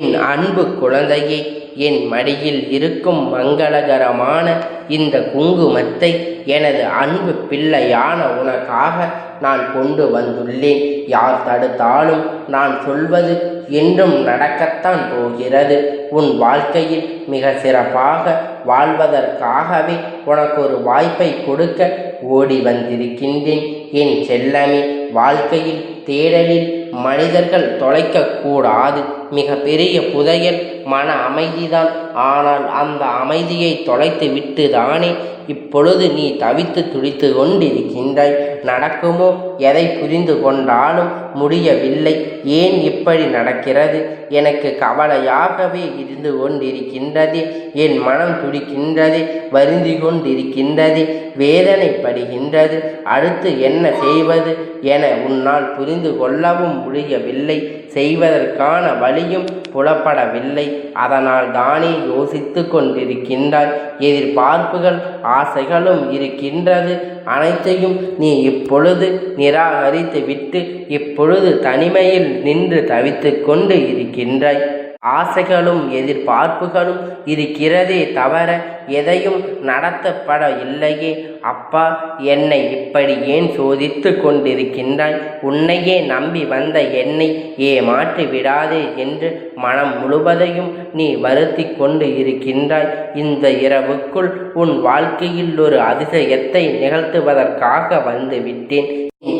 என் அன்பு குழந்தையே என் மடியில் இருக்கும் மங்களகரமான இந்த குங்குமத்தை எனது அன்பு பிள்ளையான உனக்காக நான் கொண்டு வந்துள்ளேன். யார் தடுத்தாலும் நான் சொல்வது என்றும் நடக்கத்தான் போகிறது. உன் வாழ்க்கையில் மிக சிறப்பாக வாழ்வதற்காகவே உனக்கு ஒரு வாய்ப்பை கொடுக்க ஓடி வந்திருக்கின்றேன். என் செல்லமே வாழ்க்கையில் தேடலில் மனிதர்கள் தொலைக்கக்கூடாது. மிக பெரிய புதையல் மன அமைதிதான். ஆனால் அந்த அமைதியை தொலைத்து விட்டு தானே இப்பொழுது நீ தவித்து துடித்து கொண்டிருக்கின்றாய். நடக்குமோ? எதை புரிந்து கொண்டாலும் முடியவில்லை. ஏன் இப்படி நடக்கிறது? எனக்கு கவலையாகவே இருந்து கொண்டிருக்கின்றது. என் மனம் துடிக்கின்றது வருந்தி கொண்டிருக்கின்றது வேதனைப்படுகின்றது. அடுத்து என்ன செய்வது என உன்னால் புரிந்து கொள்ளவும் முடியவில்லை. செய்வதற்கான வழியும் புலப்படவில்லை. அதனால் தானே யோசித்து கொண்டிருக்கின்றாய். எதிர்பார்ப்புகள் ஆசைகளும் இருக்கின்றது. அனைத்தையும் நீ இப்பொழுது நிராகரித்து விட்டு இப்பொழுது தனிமையில் நின்று தவித்து கொண்டு இருக்கின்றாய். ஆசைகளும் எதிர்பார்ப்புகளும் இருக்கிறதே தவிர எதையும் நடத்தப்பட இல்லையே. அப்பா என்னை இப்படி ஏன் சோதித்து கொண்டிருக்கின்றாய்? உன்னையே நம்பி வந்த என்னை ஏமாற்றி விடாதே என்று மனம் முழுவதையும் நீ வருத்தி கொண்டு இருக்கின்றாய். இந்த இரவுக்குள் உன் வாழ்க்கையில் ஒரு அதிசயத்தை நிகழ்த்துவதற்காக வந்து விட்டேன்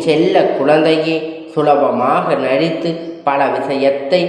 செல்ல குழந்தையே சுலபமாக நடித்து பல விஷயத்தை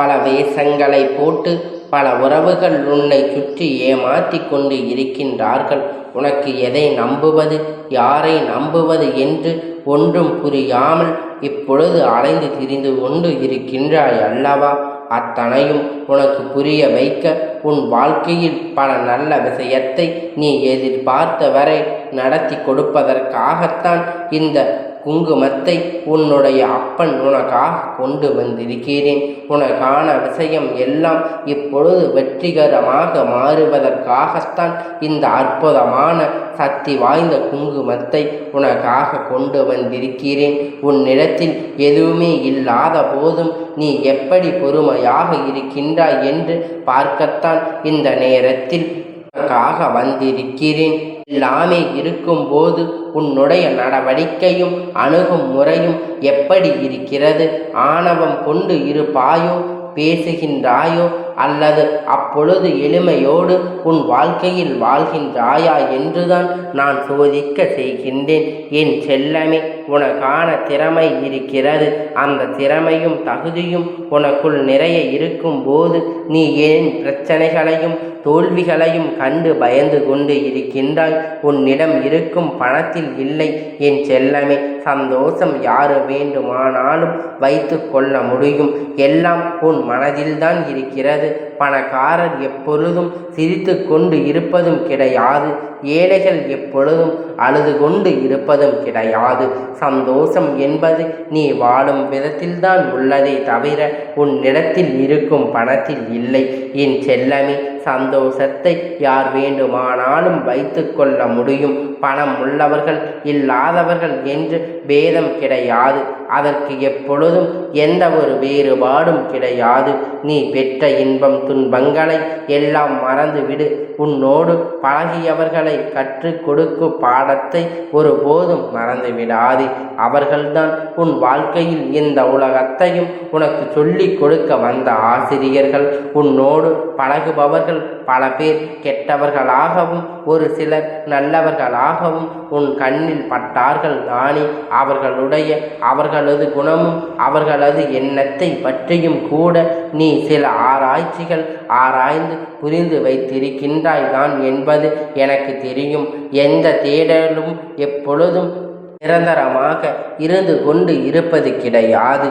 பல வேஷங்களை போட்டு பல உறவுகள் உன்னை சுற்றி ஏமாற்றி கொண்டு இருக்கின்றார்கள். உனக்கு எதை நம்புவது யாரை நம்புவது என்று ஒன்றும் புரியாமல் இப்பொழுது அலைந்து திரிந்து கொண்டு இருக்கின்றாய் அல்லவா? அத்தனையும் உனக்கு புரிய வைக்க உன் வாழ்க்கையில் பல நல்ல விஷயத்தை நீ எதிர்பார்த்த வரை நடத்தி கொடுப்பதற்காகத்தான் இந்த குங்குமத்தை உன்னுடைய அப்பன் உனக்காக கொண்டு வந்திருக்கிறேன். உனக்கான விஷயம் எல்லாம் இப்பொழுது வெற்றிகரமாக மாறுவதற்காகத்தான் இந்த அற்புதமான சக்தி வாய்ந்த குங்குமத்தை உனக்காக கொண்டு வந்திருக்கிறேன். உன்னிடத்தில் எதுவுமே இல்லாத போதும் நீ எப்படி பொறுமையாக இருக்கின்றாய் என்று பார்க்கத்தான் இந்த நேரத்தில் உனக்காக வந்திருக்கிறேன். எல்லாமே இருக்கும்போது உன்னுடைய நடவடிக்கையும் அணுகும் முறையும் எப்படி இருக்கிறது? ஆணவம் கொண்டு இருப்பாயோ பேசுகின்றாயோ அல்லது அப்பொழுது எளிமையோடு உன் வாழ்க்கையில் வாழ்கின்றாயா என்றுதான் நான் சோதிக்க செய்கின்றேன். என் செல்லமே உனக்கான திறமை இருக்கிறது. அந்த திறமையும் தகுதியும் உனக்குள் நிறைய இருக்கும்போது நீ ஏன் பிரச்சனைகளையும் தோல்விகளையும் கண்டு பயந்து கொண்டு இருக்கின்றாய். உன்னிடம் இருக்கும் பணத்தில் இல்லை. என் செல்லமே சந்தோஷம் யாரு வேண்டுமானாலும் வைத்து கொள்ள முடியும். எல்லாம் உன் மனதில்தான் இருக்கிறது. பணக்காரர் எப்பொழுதும் சிரித்து கொண்டு இருப்பதும் கிடையாது. ஏழைகள் எப்பொழுதும் அழுது கொண்டு இருப்பதும் கிடையாது. சந்தோஷம் என்பது நீ வாழும் விதத்தில்தான் உள்ளதே தவிர உன்னிடத்தில் இருக்கும் பணத்தில் இல்லை. என் செல்லமே சந்தோஷத்தை யார் வேண்டுமானாலும் வைத்து கொள்ள முடியும். பணம் உள்ளவர்கள் இல்லாதவர்கள் என்று பேதம் கிடையாது. அதற்கு எப்பொழுதும் எந்த ஒரு வேறுபாடும் கிடையாது. நீ பெற்ற இன்பம் துன்பங்களை எல்லாம் மறந்துவிடு. உன்னோடு பழகியவர்களை கற்றுக் கொடுக்கும் பாடத்தை ஒருபோதும் மறந்துவிடாது. அவர்கள்தான் உன் வாழ்க்கையில் இந்த உலகத்தையும் உனக்கு சொல்லிக் கொடுக்க வந்த ஆசிரியர்கள். உன்னோடு பழகுபவர்கள் பல பேர் கெட்டவர்களாகவும் ஒரு சிலர் நல்லவர்களாகவும் உன் கண்ணில் பட்டார்கள் தானே. அவர்களுடைய அவர்களது குணமும் அவர்களது எண்ணத்தை பற்றியும் கூட நீ சில ஆராய்ச்சிகள் ஆராய்ந்து புரிந்து வைத்திருக்கின்றாய் தான் என்பது எனக்கு தெரியும். எந்த தேடலும் எப்பொழுதும் நிரந்தரமாக இருந்து கொண்டு இருப்பது கிடையாது.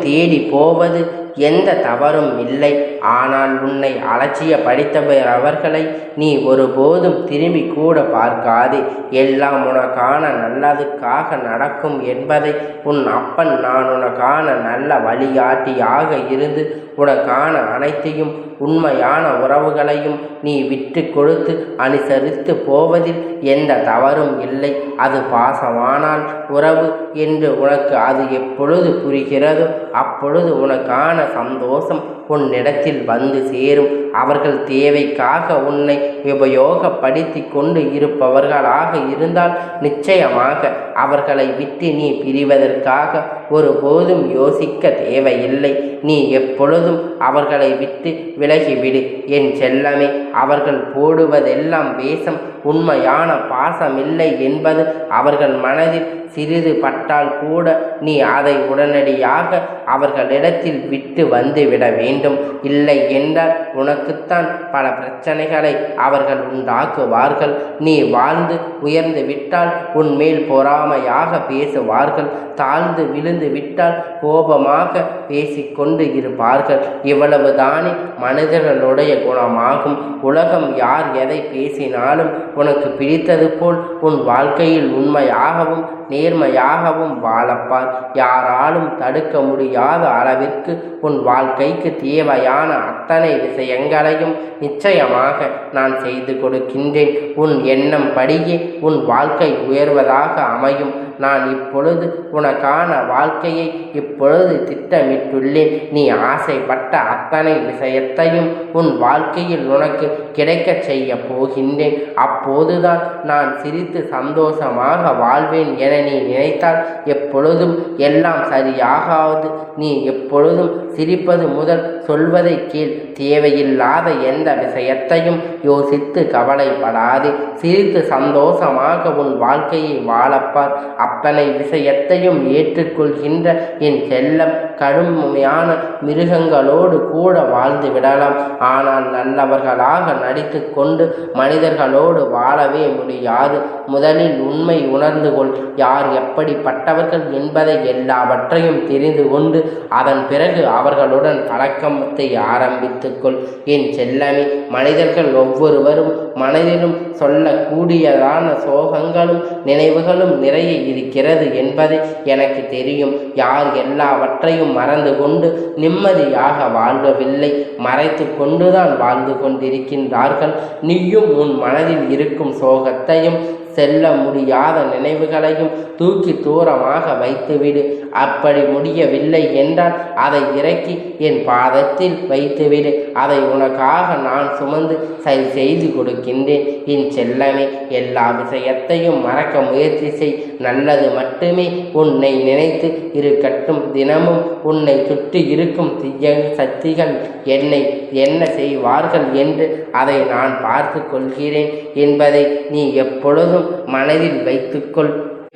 தேடி போவது எந்த தவறும் இல்லை. ஆனால் உன்னை அலட்சியப்படுத்தவர் அவர்களை நீ ஒருபோதும் திரும்பி கூட பார்க்காதே. எல்லாம் உனக்கான நல்லதுக்காக நடக்கும் என்பதை உன் அப்பன் நான் உனக்கான நல்ல வழிகாட்டியாக இருந்து உனக்கான அனைத்தையும் உண்மையான உறவுகளையும் நீ விட்டு கொடுத்து அனுசரித்து போவதில் எந்த தவறும் இல்லை. அது பாசமானால் உறவு என்று உனக்கு அது எப்பொழுது புரிகிறதோ அப்பொழுது உனக்கான சந்தோஷம் உன்னிடத்தில் வந்து சேரும். அவர்கள் தேவைக்காக உன்னை உபயோகப்படுத்தி கொண்டு இருப்பவர்களாக இருந்தால் நிச்சயமாக அவர்களை விட்டு நீ பிரிவதற்காக ஒருபோதும் யோசிக்க தேவையில்லை. நீ எப்பொழுதும் அவர்களை விட்டு விலகிவிடு. என் செல்லமே அவர்கள் போடுவதெல்லாம் வேஷம் உண்மையான பாசமில்லை என்பது அவர்கள் மனதில் சிறிது பட்டால் கூட நீ அதை உடனடியாக அவர்களிடத்தில் விட்டு வந்துவிட வேண்டும். இல்லை என்றால் உனக்கு உனக்குத்தான் பல பிரச்சனைகளை அவர்கள் உண்டாக்குவார்கள். நீ வாழ்ந்து உயர்ந்து விட்டால் உன்மேல் பொறாமையாக பேசுவார்கள். தாழ்ந்து விழுந்து விட்டால் கோபமாக பேசிக்கொண்டு இருப்பார்கள். இவ்வளவுதானே மனிதர்களுடைய குணமாகும். உலகம் யார் எதை பேசினாலும் உனக்கு பிடித்தது போல் உன் வாழ்க்கையில் உண்மையாகவும் நேர்மையாகவும் வாழப்பார் யாராலும் தடுக்க முடியாத அளவிற்கு உன் வாழ்க்கைக்கு தேவையான அத்தனை விஷயங்களையும் நிச்சயமாக நான் செய்து கொடுக்கின்றேன். உன் எண்ணம் படியே உன் வாழ்க்கை உயர்வதாக அமையும். நான் இப்பொழுது உனக்கான வாழ்க்கையை இப்பொழுது திட்டமிட்டுள்ளேன். நீ ஆசைப்பட்ட அத்தனை விஷயத்தையும் உன் வாழ்க்கையில் உனக்கு கிடைக்கச் செய்ய போகின்றேன். அப்போதுதான் நான் சிரித்து சந்தோஷமாக வாழ்வேன் என நீ நினைத்தால் எப்பொழுதும் எல்லாம் சரியாகாது. நீ எப்பொழுதும் சிரிப்பது முதல் சொல்வதை கீழ் தேவையில்லாத எந்த விஷயத்தையும் யோசித்து கவலைப்படாதே. சிரித்து சந்தோஷமாக உன் வாழ்க்கையை வாழப்பார். அத்தனை விஷயத்தையும் ஏற்றுக்கொள்கின்ற என் செல்லம் கடுமையான மிருகங்களோடு கூட வாழ்ந்து விடலாம். ஆனால் நல்லவர்களாக நடித்து கொண்டு மனிதர்களோடு வாழவே முடியாது. முதலில் உண்மை உணர்ந்து கொள். யார் எப்படிப்பட்டவர்கள் என்பதை எல்லாவற்றையும் தெரிந்து கொண்டு அதன் பிறகு அவர்களுடன் பழக்கத்தை ஆரம்பித்துக்கொள் என் செல்லமே மனிதர்கள் ஒவ்வொருவரும் மனதிலும் சொல்லக்கூடியதான சோகங்களும் நினைவுகளும் நிறைய இருக்கிறது என்பதை எனக்கு தெரியும். யார் எல்லாவற்றையும் மறந்து கொண்டு நிம்மதியாக வாழ்வவில்லை மறைத்து கொண்டுதான் வாழ்ந்து கொண்டிருக்கின்றார்கள். நீயும் உன் மனதில் இருக்கும் சோகத்தையும் செல்ல முடியாத நினைவுகளையும் தூக்கி தூரமாக வைத்துவிடு. அப்படி முடியவில்லை என்றால் அதை இறக்கி என் பாதத்தில் வைத்துவிடு. அதை உனக்காக நான் சுமந்து சரி செய்து கொடுக்கின்றேன். என் செல்லமே எல்லா விஷயத்தையும் மறக்க முயற்சி செய். நல்லது மட்டுமே உன்னை நினைத்து இருக்கட்டும். தினமும் உன்னை சுற்றி இருக்கும் தீய சக்திகள் என்னை என்ன செய்வார்கள் என்று அதை நான் பார்த்து கொள்கிறேன் என்பதை நீ எப்பொழுதும் மனதில் வைத்துக்கொள்.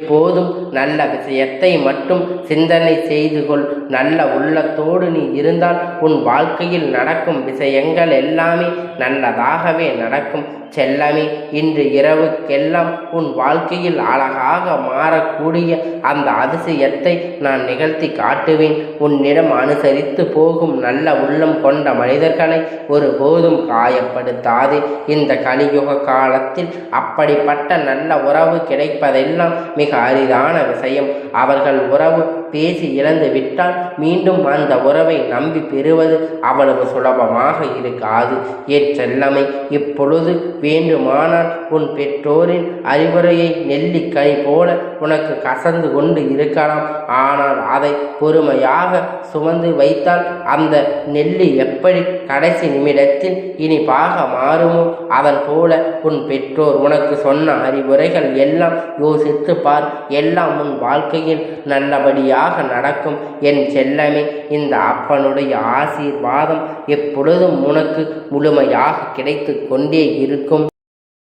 போதும் நல்ல விஷயத்தை மட்டும் சிந்தனை செய்து கொள் நல்ல உள்ளத்தோடு நீ இருந்தால் உன் வாழ்க்கையில் நடக்கும் விஷயங்கள் எல்லாமே நல்லதாகவே நடக்கும். செல்லமே இன்று இரவுக்கெல்லாம் உன் வாழ்க்கையில் அழகாக மாறக்கூடிய அந்த அதிசயத்தை நான் நிகழ்த்தி காட்டுவேன். உன்னிடம் அனுசரித்து போகும் நல்ல உள்ளம் கொண்ட மனிதர்களை ஒருபோதும் காயப்படுத்தாது. இந்த கலியுக காலத்தில் அப்படிப்பட்ட நல்ல உறவு கிடைப்பதெல்லாம் மிக அரிதான விஷயம். அவர்கள் உறவு பேசி இழந்து விட்டால் மீண்டும் அந்த உறவை நம்பி பெறுவது அவ்வளவு சுலபமாக இருக்காது. என் செல்லமை இப்பொழுது வேண்டுமானால் உன் பெற்றோரின் அறிவுரையை நெல்லிக்கை போல உனக்கு கசந்து கொண்டு இருக்கலாம். ஆனால் அதை பொறுமையாக சுமந்து வைத்தால் அந்த நெல்லி எப்படி கடைசி நிமிடத்தில் இனிப்பாக மாறுமோ? அதன் போல உன் பெற்றோர் உனக்கு சொன்ன அறிவுரைகள் எல்லாம் யோசித்து பார். எல்லாம் உன் வாழ்க்கையில் நல்லபடியாக நல்லபடியாக நடக்கும் என் செல்லமே இந்த அப்பனுடைய ஆசீர்வாதம் எப்பொழுதும் உனக்கு முழுமையாக கிடைத்து கொண்டே இருக்கும்.